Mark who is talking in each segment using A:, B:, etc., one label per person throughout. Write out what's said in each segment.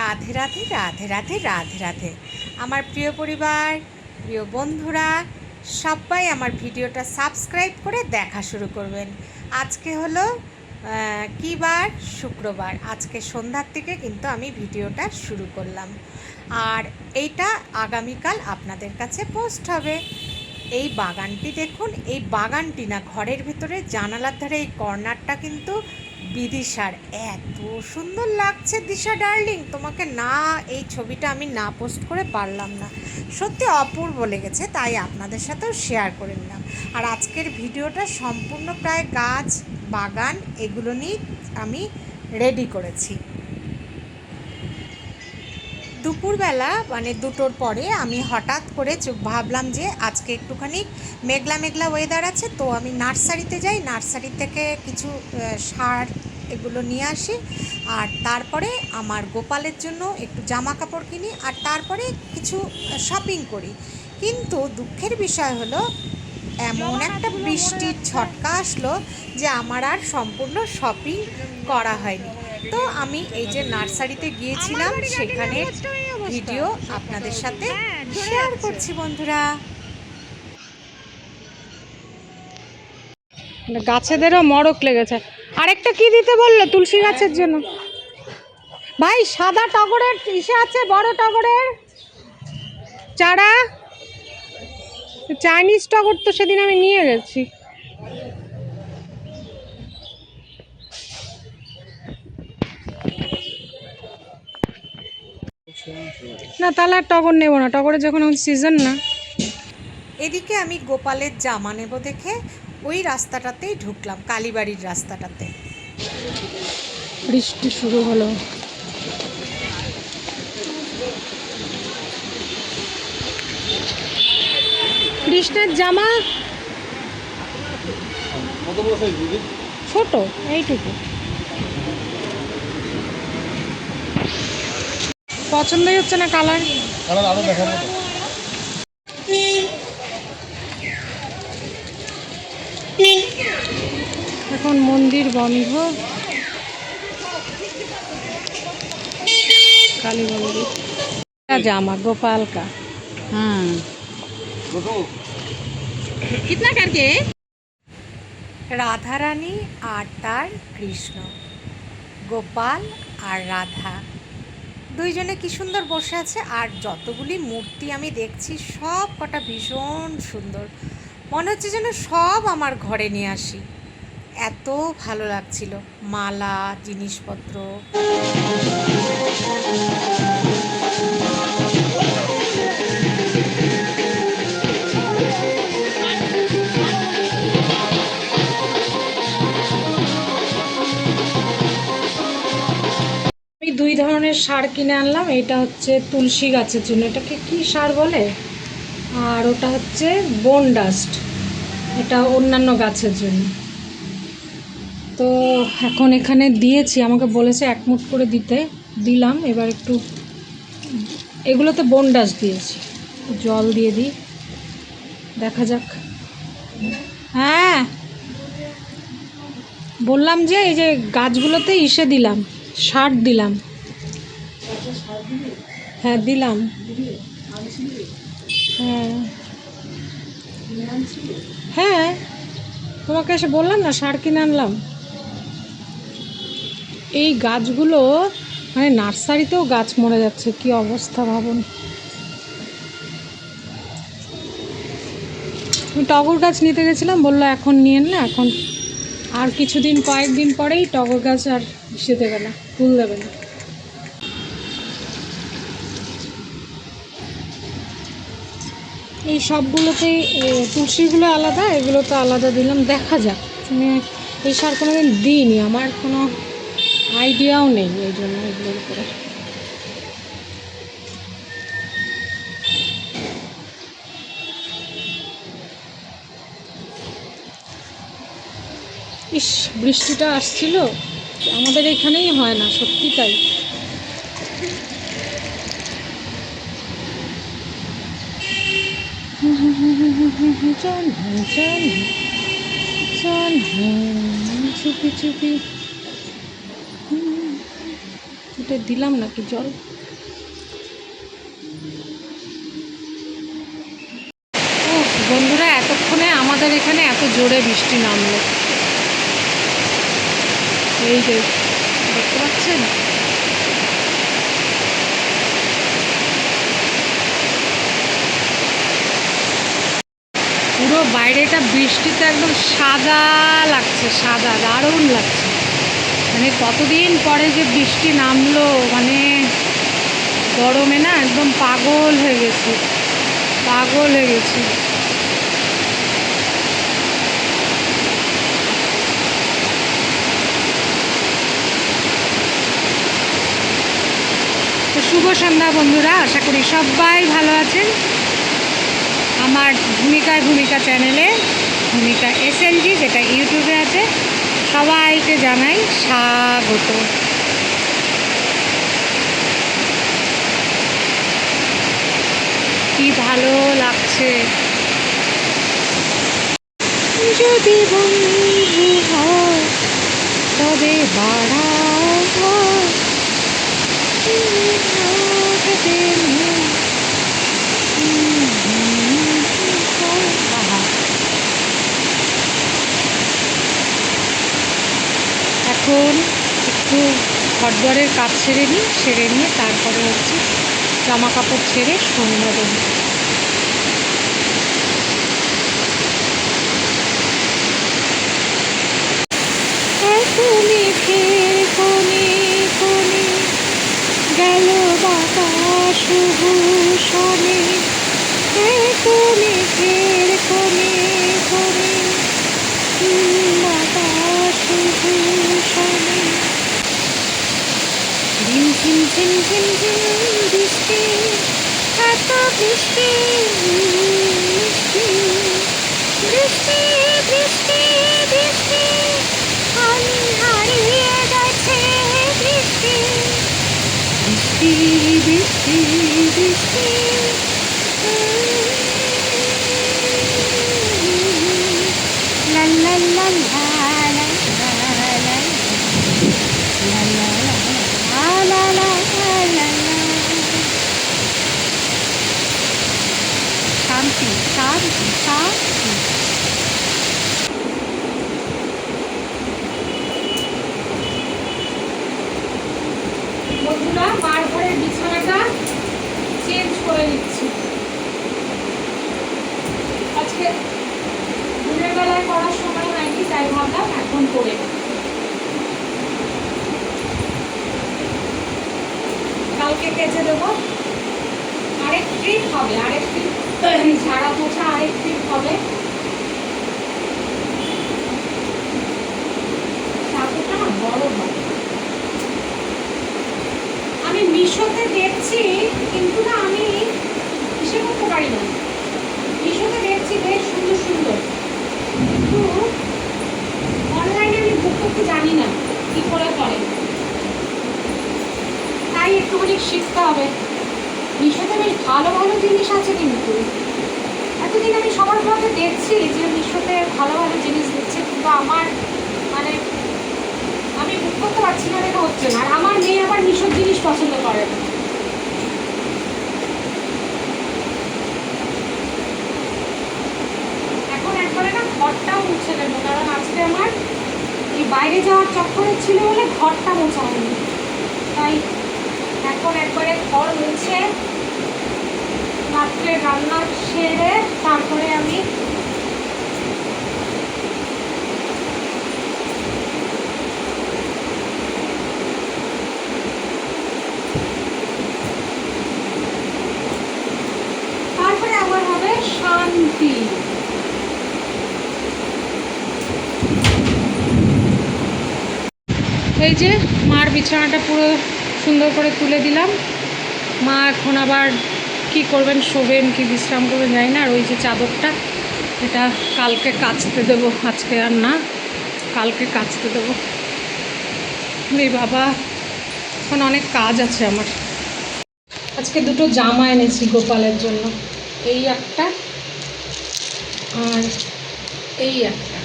A: রাধে রাধে রাধে রাধে রাধে রাধে আমার প্রিয় পরিবার প্রিয় বন্ধুরা সবাই আমার ভিডিওটা সাবস্ক্রাইব করে দেখা শুরু করবেন আজকে হলো কী বার শুক্রবার আজকে সন্ধ্যার থেকে কিন্তু আমি ভিডিওটা শুরু করলাম আর এইটা আগামীকাল আপনাদের কাছে পোস্ট হবে এই বাগানটি দেখুন এই বাগানটি না ঘরের ভিতরে জানালার ধারে এই কর্নারটা কিন্তু বিদিশার এত সুন্দর লাগছে দিশা ডার্লিং তোমাকে না এই ছবিটা আমি না পোস্ট করে পারলাম না সত্যি অপূর্ব লেগেছে তাই আপনাদের সাথেও শেয়ার করে নিলাম আর আজকের ভিডিওটা সম্পূর্ণ প্রায় গাছ বাগান এগুলো নিয়ে আমি রেডি করেছি দুপুরবেলা মানে দুটোর পরে আমি হঠাৎ করে ভাবলাম যে আজকে একটুখানি মেঘলা মেঘলা ওয়েদার আছে তো আমি নার্সারিতে যাই নার্সারি থেকে কিছু সার এগুলো নিয়ে আসি আর তারপরে আমার গোপালের জন্য একটু জামা কাপড় কিনি আর তারপরে কিছু শপিং করি কিন্তু দুঃখের বিষয় হলো এমন একটা বৃষ্টির ছটকা আসলো যে আমার আর সম্পূর্ণ শপিং করা হয়নি তো আমি এই যে নার্সারিতে গিয়েছিলাম সেখানে ভিডিও আপনাদের সাথে শেয়ার হ্যাঁ, করছি বন্ধুরা গাছেদেরও মরক লেগেছে আরেকটা কি দিতে বললো তুলসী গাছের জন্য ভাই সাদা টগরের ইসে আছে বড় টগরের চারা চাইনিজ টগর তো সেদিন আমি নিয়ে গেছি না তাহলে আর টগর নেবো না টগরের যখন সিজন না এদিকে আমি গোপালের জামা নেব দেখে ওই রাস্তাটাতেই ঢুকলাম কালীবাড়ির রাস্তাটাতে বৃষ্টি শুরু হলো কৃষ্ণের জামা ছোট এইটুকু পছন্দই হচ্ছে না কালার কালার আরো মতো এখন মন্দির বন্ধ কালী মন্দির জামা গোপাল কা হ্যাঁ কিতনা রাধারানী আর তার কৃষ্ণ গোপাল আর রাধা দুইজনে কি সুন্দর বসে আছে আর যতগুলি মূর্তি আমি দেখছি সব কটা ভীষণ সুন্দর মনে হচ্ছে যেন সব আমার ঘরে নিয়ে আসি এত ভালো লাগছিল মালা জিনিসপত্র আমি দুই ধরনের সার কিনে আনলাম এটা হচ্ছে তুলসী গাছের জন্য এটাকে কি সার বলে আর ওটা হচ্ছে বোন ডাস্ট এটা অন্যান্য গাছের জন্য তো এখন এখানে দিয়েছি আমাকে বলেছে এক মুঠ করে দিতে দিলাম এবার একটু এগুলোতে বনডাস দিয়েছি জল দিয়ে দিই দেখা যাক হ্যাঁ বললাম যে এই যে গাছগুলোতে ইসে দিলাম সার দিলাম হ্যাঁ দিলাম হ্যাঁ হ্যাঁ তোমাকে এসে বললাম না সার কিনে আনলাম এই গাছগুলো মানে নার্সারিতেও গাছ মরে যাচ্ছে কি অবস্থা ভাবুন টগর গাছ নিতে গেছিলাম বললো এখন নিয়ে না এখন আর কিছুদিন কয়েকদিন পরেই টগর গাছ আর সে দেবে না ফুল দেবে না এই সবগুলোতেই তুলসীগুলো আলাদা এগুলো তো আলাদা দিলাম দেখা যাক মানে এই সার কোনো দিন দিইনি আমার কোনো আইডিয়াও নেই এই জন্য এগুলোর উপরে ইস বৃষ্টিটা আসছিল আমাদের এখানেই হয় না সত্যি তাই চল চল চল চুপি চুপি ফুটে দিলাম নাকি জল বন্ধুরা এতক্ষণে আমাদের এখানে এত জোরে বৃষ্টি নামলো এই যে দেখতে পাচ্ছেন পুরো বাইরেটা বৃষ্টিতে একদম সাদা লাগছে সাদা দারুণ লাগছে মানে কতদিন পরে যে বৃষ্টি নামলো মানে গরমে না একদম পাগল হয়ে গেছি পাগল হয়ে গেছি তো শুভ সন্ধ্যা বন্ধুরা আশা করি সবাই ভালো আছেন আমার ভূমিকায় ভূমিকা চ্যানেলে ভূমিকা এস জি যেটা ইউটিউবে আছে সবাইকে জানাই স্বাগত কি ভালো লাগছে যদি বন্ধু হয় তবে বাড়াও খাবারের কাজ সেরে নিই সেরে নিয়ে তারপরে হচ্ছে জামা কাপড় ছেড়ে সন্ধ্যা দেব তুমি ফের কোনে কোনে তুমি ঝিম ঝিম ঝিম বৃষ্টি এত বৃষ্টি বৃষ্টি বৃষ্টি বৃষ্টি বৃষ্টি আমি হারিয়ে গেছে বৃষ্টি বৃষ্টি বৃষ্টি বৃষ্টি la la la কেটে দেবো আরেক ট্রিপ হবে আরেক ট্রিপ ঝাড়া পোছা আরেক ট্রিপ হবে সাঁকুটা বড় হবে আমি মিশোতে দেখছি কিন্তু না আমি হিসেব করতে পারি না মিশোতে দেখছি বেশ সুন্দর সুন্দর কিন্তু অনলাইনে আমি বুক করতে জানি না কি করে করে তাই একটুখানি শিখতে হবে মিশোতে বেশ ভালো ভালো জিনিস আছে কিন্তু এতদিন আমি সবার মধ্যে দেখছি যে মিশোতে ভালো ভালো জিনিস দিচ্ছে কিন্তু আমার মানে আমি বুক করতে পারছি না এটা হচ্ছে না আর আমার মেয়ে আবার মিশোর জিনিস পছন্দ করে না ঘরটাও মুছে নেব কারণ আজকে আমার এই বাইরে যাওয়ার চক্করে ছিল বলে ঘরটা মোছা হয়নি তাই এখন একবারে ঘর মুছে রাত্রে রান্না সেরে তারপরে আমি তারপরে আবার হবে শান্তি এই যে মার বিছানাটা পুরো সুন্দর করে তুলে দিলাম মা এখন আবার কি করবেন শোবেন কি বিশ্রাম করবেন যাই না আর ওই যে চাদরটা এটা কালকে কাচতে দেবো আজকে আর না কালকে কাচতে দেবো এই বাবা এখন অনেক কাজ আছে আমার আজকে দুটো জামা এনেছি গোপালের জন্য এই একটা আর এই একটা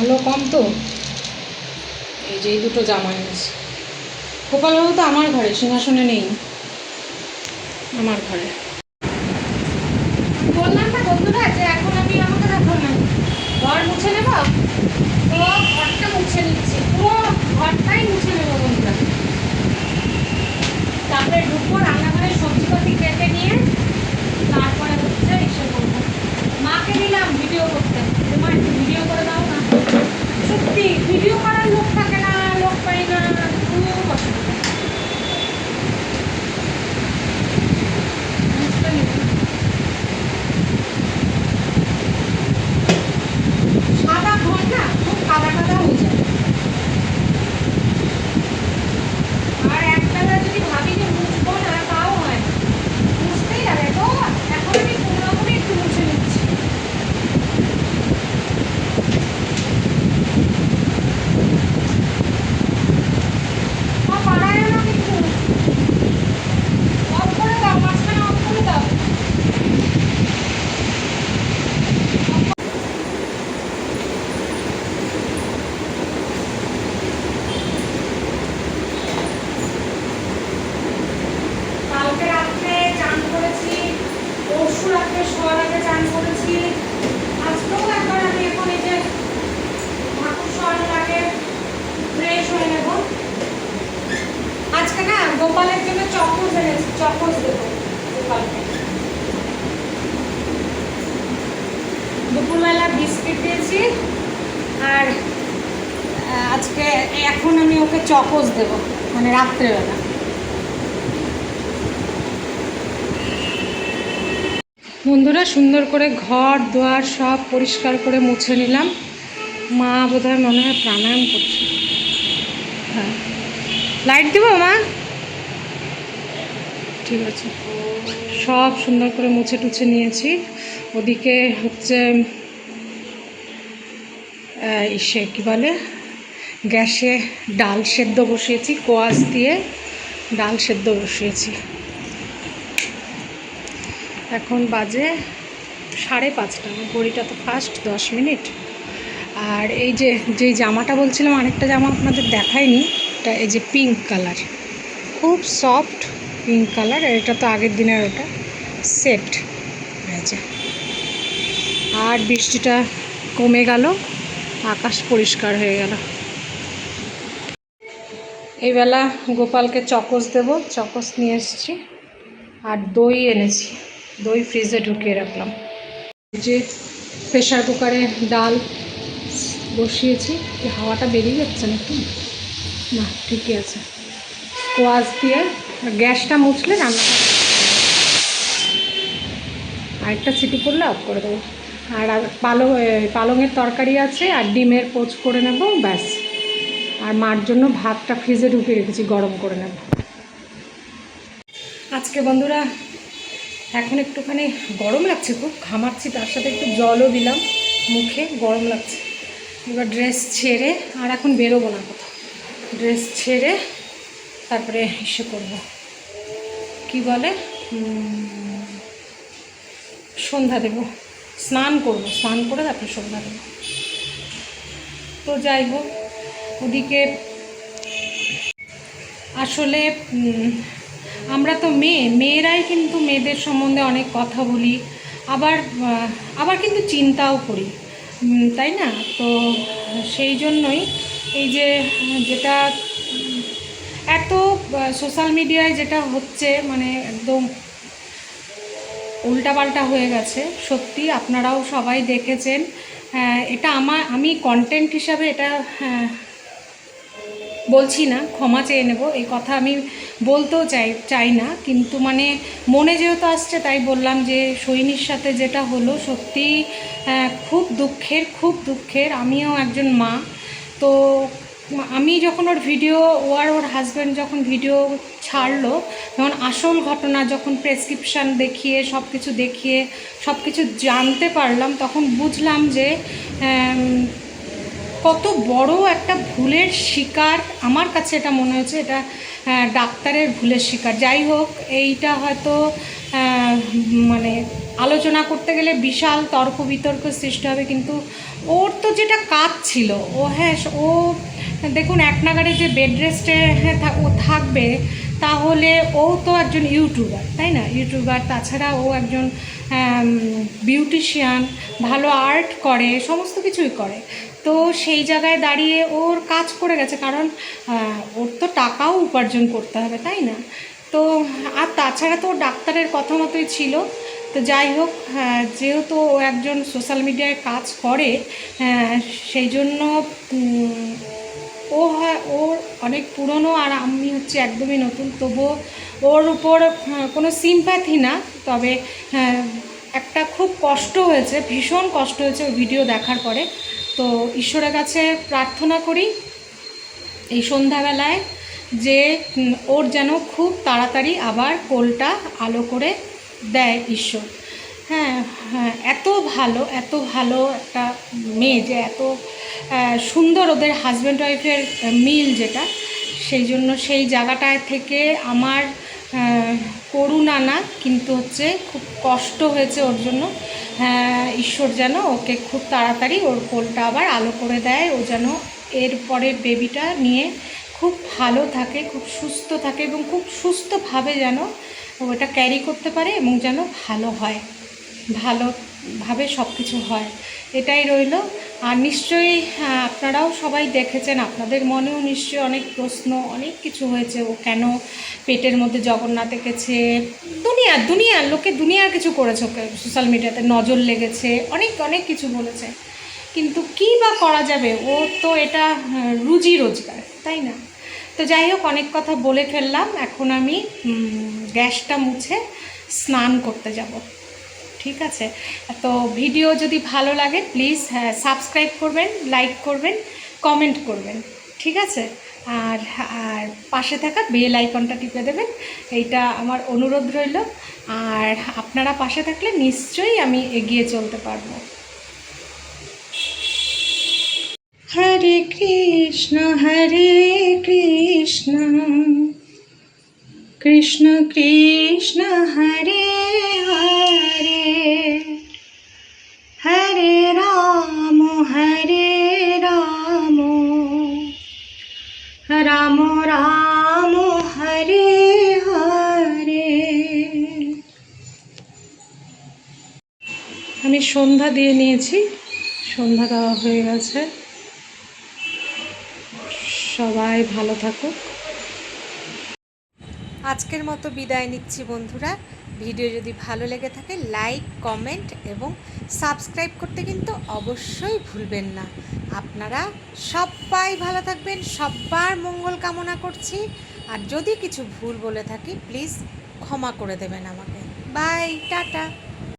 A: আলো কম তো এই যে এই দুটো জামা এনেছি গোপালবাবু তো আমার ঘরে সিংহাসনে নেই আমার ঘরে ডোজ দেব মানে রাত্রেবেলা বন্ধুরা সুন্দর করে ঘর দোয়ার সব পরিষ্কার করে মুছে নিলাম মা বোধহয় মনে হয় প্রাণায়াম করছে হ্যাঁ লাইট দেবো মা ঠিক আছে সব সুন্দর করে মুছে টুছে নিয়েছি ওদিকে হচ্ছে ইসে কী বলে গ্যাসে ডাল সেদ্ধ বসিয়েছি কোয়াশ দিয়ে ডাল সেদ্ধ বসিয়েছি এখন বাজে সাড়ে পাঁচটা ঘড়িটা তো ফার্স্ট দশ মিনিট আর এই যে যে জামাটা বলছিলাম আরেকটা জামা আপনাদের দেখায়নি এটা এই যে পিঙ্ক কালার খুব সফট পিঙ্ক কালার এটা তো আগের দিনের ওটা সেট হয়েছে আর বৃষ্টিটা কমে গেল আকাশ পরিষ্কার হয়ে গেল এইবেলা গোপালকে চকস দেব চকস নিয়ে এসেছি আর দই এনেছি দই ফ্রিজে ঢুকিয়ে রাখলাম যে প্রেশার কুকারে ডাল বসিয়েছি হাওয়াটা বেরিয়ে যাচ্ছে নাকি না ঠিকই আছে কোয়াজ দিয়ে গ্যাসটা মুছলে রান্না আরেকটা সিটি করলে অফ করে দেবো আর পালং পালংয়ের তরকারি আছে আর ডিমের পোচ করে নেবো ব্যাস আর মার জন্য ভাতটা ফ্রিজে ঢুকিয়ে রেখেছি গরম করে নেব আজকে বন্ধুরা এখন একটুখানি গরম লাগছে খুব ঘামাচ্ছি তার সাথে একটু জলও দিলাম মুখে গরম লাগছে এবার ড্রেস ছেড়ে আর এখন বেরোবো না কোথাও ড্রেস ছেড়ে তারপরে এসে করব কি বলে সন্ধ্যা দেব স্নান করব স্নান করে তারপরে সন্ধ্যা দেব তো যাই হোক ওদিকে আসলে আমরা তো মেয়ে মেয়েরাই কিন্তু মেয়েদের সম্বন্ধে অনেক কথা বলি আবার আবার কিন্তু চিন্তাও করি তাই না তো সেই জন্যই এই যে যেটা এত সোশ্যাল মিডিয়ায় যেটা হচ্ছে মানে একদম উল্টাপাল্টা হয়ে গেছে সত্যি আপনারাও সবাই দেখেছেন হ্যাঁ, এটা আমার আমি কন্টেন্ট হিসাবে এটা হ্যাঁ, বলছি না ক্ষমা চেয়ে নেব এই কথা আমি বলতেও চাই চাই না কিন্তু মানে মনে যেহেতু আসছে তাই বললাম যে সৈনির সাথে যেটা হলো সত্যি খুব দুঃখের খুব দুঃখের আমিও একজন মা তো আমি যখন ওর ভিডিও ও আর ওর হাজব্যান্ড যখন ভিডিও ছাড়লো তখন আসল ঘটনা যখন প্রেসক্রিপশান দেখিয়ে সব কিছু দেখিয়ে সব কিছু জানতে পারলাম তখন বুঝলাম যে কত বড় একটা ভুলের শিকার আমার কাছে এটা মনে হয়েছে এটা ডাক্তারের ভুলের শিকার যাই হোক এইটা হয়তো মানে আলোচনা করতে গেলে বিশাল তর্ক বিতর্ক সৃষ্টি হবে কিন্তু ওর তো যেটা কাজ ছিল ও হ্যাঁ ও দেখুন এক নাগারে যে বেড রেস্টে হ্যাঁ, ও থাকবে তাহলে ও তো একজন ইউটিউবার তাই না ইউটিউবার তাছাড়া ও একজন বিউটিশিয়ান ভালো আর্ট করে সমস্ত কিছুই করে তো সেই জায়গায় দাঁড়িয়ে ওর কাজ করে গেছে কারণ ওর তো টাকাও উপার্জন করতে হবে তাই না তো আর তাছাড়া তো ডাক্তারের কথা মতোই ছিল তো যাই হোক হ্যাঁ, যেহেতু ও একজন সোশ্যাল মিডিয়ায় কাজ করে হ্যাঁ, সেই জন্য ও হয় ওর অনেক পুরনো আর আমি হচ্ছে একদমই নতুন তবুও ওর উপর হ্যাঁ, কোনো সিম্প্যাথি না তবে একটা খুব কষ্ট হয়েছে ভীষণ কষ্ট হয়েছে ভিডিও দেখার পরে তো ঈশ্বরের কাছে প্রার্থনা করি এই সন্ধ্যাবেলায় যে ওর যেন খুব তাড়াতাড়ি আবার কোলটা আলো করে দেয় ঈশ্বর হ্যাঁ হ্যাঁ এত ভালো এত ভালো একটা মেয়ে যে এত সুন্দর ওদের হাজব্যান্ড ওয়াইফের মিল যেটা সেই জন্য সেই জায়গাটায় থেকে আমার করুণা না কিন্তু হচ্ছে খুব কষ্ট হয়েছে ওর জন্য হ্যাঁ, ঈশ্বর যেন ওকে খুব তাড়াতাড়ি ওর কোলটা আবার আলো করে দেয় ও যেন এরপরে বেবিটা নিয়ে খুব ভালো থাকে খুব সুস্থ থাকে এবং খুব সুস্থভাবে যেন ওটা ক্যারি করতে পারে এবং যেন ভালো হয় ভালোভাবে সব কিছু হয় এটাই রইল আর নিশ্চয়ই আপনারাও সবাই দেখেছেন আপনাদের মনেও নিশ্চয়ই অনেক প্রশ্ন অনেক কিছু হয়েছে ও কেন পেটের মধ্যে জগন্নাথ এঁকেছে দুনিয়া দুনিয়ার লোকে দুনিয়ার কিছু করেছে ওকে সোশ্যাল মিডিয়াতে নজর লেগেছে অনেক অনেক কিছু বলেছে কিন্তু কী বা করা যাবে ও তো এটা রুজি রোজগার তাই না তো যাই হোক অনেক কথা বলে ফেললাম এখন আমি গ্যাসটা মুছে স্নান করতে যাব ঠিক আছে তো ভিডিও যদি ভালো লাগে প্লিজ হ্যাঁ, সাবস্ক্রাইব করবেন লাইক করবেন কমেন্ট করবেন ঠিক আছে আর আর পাশে থাকা বেল আইকনটা টিপে দেবেন এইটা আমার অনুরোধ রইল আর আপনারা পাশে থাকলে নিশ্চয়ই আমি এগিয়ে চলতে পারবো হরে কৃষ্ণ হরে কৃষ্ণ কৃষ্ণ কৃষ্ণ হরে হরে হরে রাম হরে রাম রাম রাম হরে হরে আমি সন্ধ্যা দিয়ে নিয়েছি সন্ধ্যা দেওয়া হয়ে গেছে সবাই ভালো থাকুক আজকের মতো বিদায় নিচ্ছি বন্ধুরা ভিডিও যদি ভালো লেগে থাকে লাইক কমেন্ট এবং সাবস্ক্রাইব করতে কিন্তু অবশ্যই ভুলবেন না আপনারা সবাই ভালো থাকবেন সব্বার মঙ্গল কামনা করছি আর যদি কিছু ভুল বলে থাকি প্লিজ ক্ষমা করে দেবেন আমাকে বাই টাটা